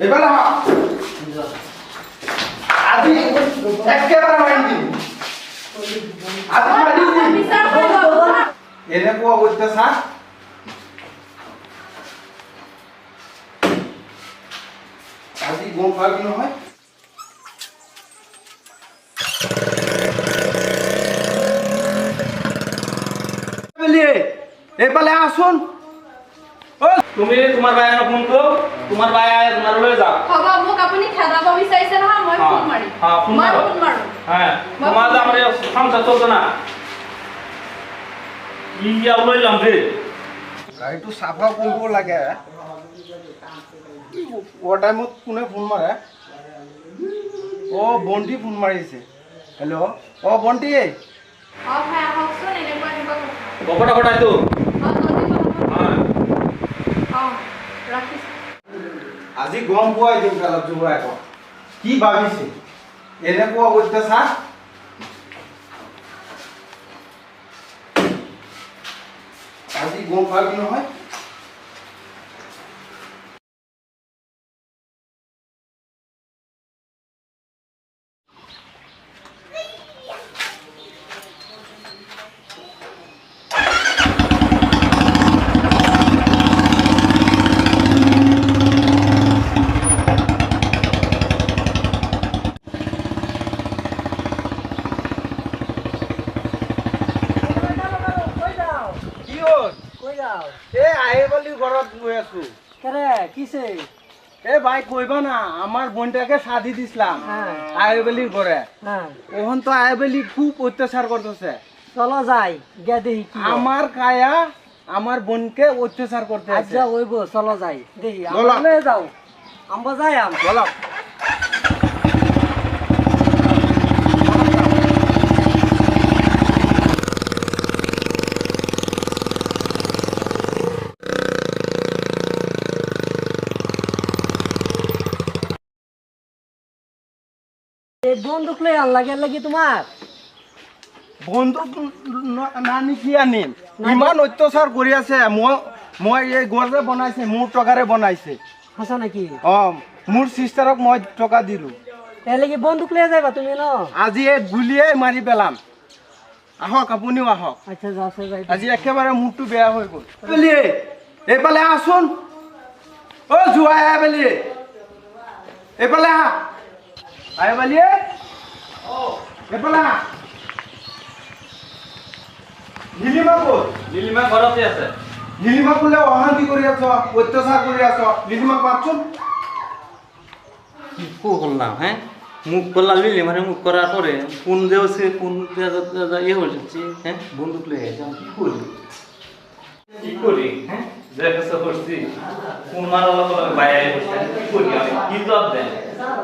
এবারে দিম আজি মাৰি দিম বিচাৰ কৰিব এনেকুৱা অত্যাচাৰ আজি গম পাবি নহয় এইফালে আছোন তুমি তোমাৰ বায়ে ফোন কৰো তোমাৰ বায়ে তোমাৰ লৈ যাও। হ'ব মোক আপুনি খেদাব বিচাৰিছে নহয় মই ফোন মাৰিম। হা, ফোন মই মাৰো। ফোন মাৰো। হ্যাঁ মই তোমাৰ ফোন আমাৰ সংসাৰ চলতো না? ইয়া লইলাম ৰে গাড়ীটো চাফা কৰিব লাগে। অ টাইমত কোনে ফোন মাৰে? অ' বন্টি ফোন মাৰিছে। হেল্ল' অ' বন্টি। অ ভাই আজি গম পোৱাই দিম কালত আকৌ কি ভাবিছে? এনেকুৱা অত্যাচাৰ? আজি গম পাবি নহয়? আহে বই আছো। কেরে কিসে এ ভাই কইবা না আমার বোনটাকে শাদি দিছিলাম। আয়বেলির ঘরে ওহন তো আয়বেলি খুব অত্যাচার করতেছে চলো যাই গে দেখি আমার কায়া আমার বোনকে অত্যাচার করতে আচ্ছা ওইব চলো যাই দেখি। আমরা যাও। আমরা যাই আম। এই বন্দুক লই আন লাগে লাগি তোমার। বন্দুক ন- নানি কি আনিম? ইমান অত্যাচার কৰি আছে। মই মই এই ঘৰ বনাইছে মোৰ টকাৰে বনাইছে। হাসা নাকি? অ মোৰ চিষ্টাৰক মই টকা দিলো। এই লাগি বন্দুক লয়ে যাইবা তুমি ন? আজি এই গুলিয়ে মাৰি পেলাম। আহক আপুনিও আহক। আচ্ছা যাও যাই আজি একেবাৰে মূৰটো বেয়া হৈ গ'ল। বেলি এইফালে আহচোন অ যোৱা বেলি এইফালে আহ। আহে বেলি এইফালে আহ নীলিমা ক'ত লিলিমা ঘৰতে আছে নীলিমা বোলে অশান্তি কৰি আছ অত্যাচাৰ কৰি আছ নীলিমাক মাতচোন কি করলাম হ্যাঁ মুখ করলাম লিলিমারে মুখ করার পরে কোন দেওছে কোন ইয়ে হয়েছে হ্যাঁ বন্দুক লেগে গেছে আমি কি করি কি করি হ্যাঁ দেখা করছি কোন মারার লোক বাইরে বসে কি করি আমি কি জবাব দেন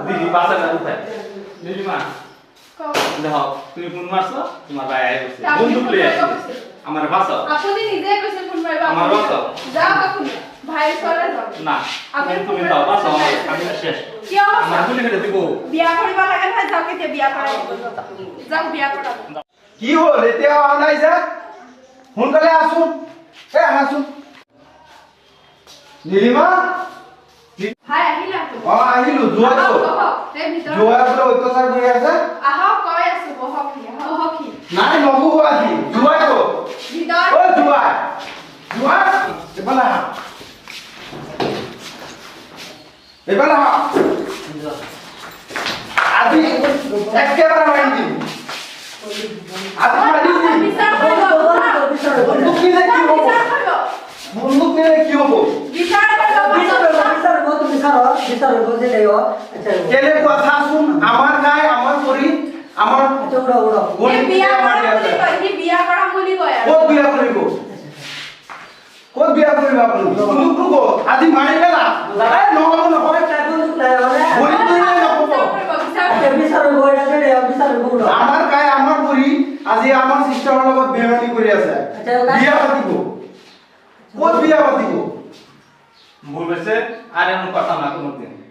দিদি পাশে না উঠায় লিলিমা দেখো তুমি ফোন মারছো তোমার বাইরে বসে আপনি বন্দুক মারছো? আছে আমার বাঁচাও নিজে ফোন না আপনি তুমি দাও আমি শেষ আমার গুলি ফেলে দিব বিয়া লাগে বিয়া বিয়া কৰাব কি হ'ল এতিয়া অহা নাই যে সোনকালে আহচোন এ আহাচোন নীলিমা ভাই অ আহিলো বহক। যোৱাই বোলে অত্যাচাৰ কৰি আছে? আহক কৈ আছো বহকহি বহকহি নাই নবহো আজি ক'ত ভিতৰত। অ যোৱাই যোৱাই এইফালে আহা। এইফালে আহা। আজি একেবাৰে মাৰি দিম। আজি মাৰি দিম বিচাৰ কৰিব বন্দুক নিলে কি হ'ব বিচাৰ কৰিব বন্দুক নিলে কি হ'ব বিচাৰ কৰিব বিচার বিচার গো তুমি বিচার বিচার আচ্ছা কেনেকুৱা চাচোন আমাৰ গাই আমাৰ কৰি আমাৰ আচ্ছা উড়াও উড়াও এই বিয়া মাৰি আছে। বুলি বিয়া কৰাম বুলি কয় আৰু ক'ত বিয়া কৰিব ক'ত বিয়া কৰিব আপুনি? বন্দুকটো ক'ত? আজি মাৰি পেলা। এই নহ'ব নহ'ব বিচাৰ কৰিব বিচাৰ আচ্ছা বিচার গো এটা বিচার গো উড়াও আমাৰ গাই আমাৰ আজি আমাৰ চিষ্টাৰৰ লগত বেমানী কৰি আছে। আচ্ছা, বিয়া পাতিব। ক'ত বিয়া পাতিব? হয়েছে আর এমন কথা না কোনোদিন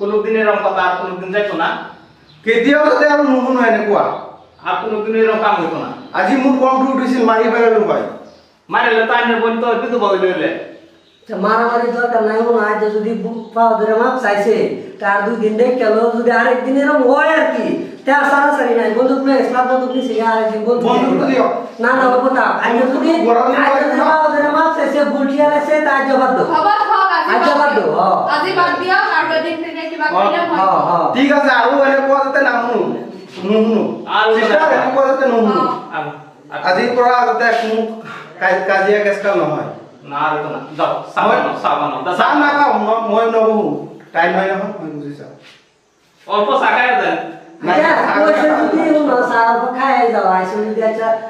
কোনোদিন এরকম কথা আর কোনোদিন যাইতো না। কেতিয়াও যাতে আৰু নুশুনো এনেকুৱা। আর কোনোদিন এরকম কাম হইতো না। আজি মোৰ কমটো উঠিছিল মাৰি পেলালো ভাই মারিলে তো আইনের বই তো বই লইলে আচ্ছা, মারামারি দরকার নাই মনে হয় যদি বুক পাও ধরে মাপ চাইছে তার দুই দিন দেখ গেল যদি আরেক দিন এরকম হয় আর কি তার সারাসারি নাই বন্দুক নিয়ে ইসলাম নিয়ে সিগা আরেকদিন বন্দুক বন্দুক না না বাবু তা আজ যদি গরম দিন আজ হয় যদি না। পাও ধরে মাপ চাইছে বুলটিয়া আছে তার জবাব দাও আজি বাদ দিওঁ। আজি বাদ আৰু কিবা হ্যাঁ। ঠিক আছে আৰু এনেকুৱা যাতে নাশুনো নুশুনো। আৰু চিষ্টাৰ এনেকুৱা যাতে নুশুনো। অ। আর- আর- আজিৰ পৰা যাতে কোনো কাজিয়া কেচকাল নহয়। না আর না যাও চা বানাও চা বানাও দা চাহ নাখাওঁ মই- নবহো। টাইম হয় নহয় মই বুজিছা অল্প চা খাই দেন নাই, আচ্ছা, চাহ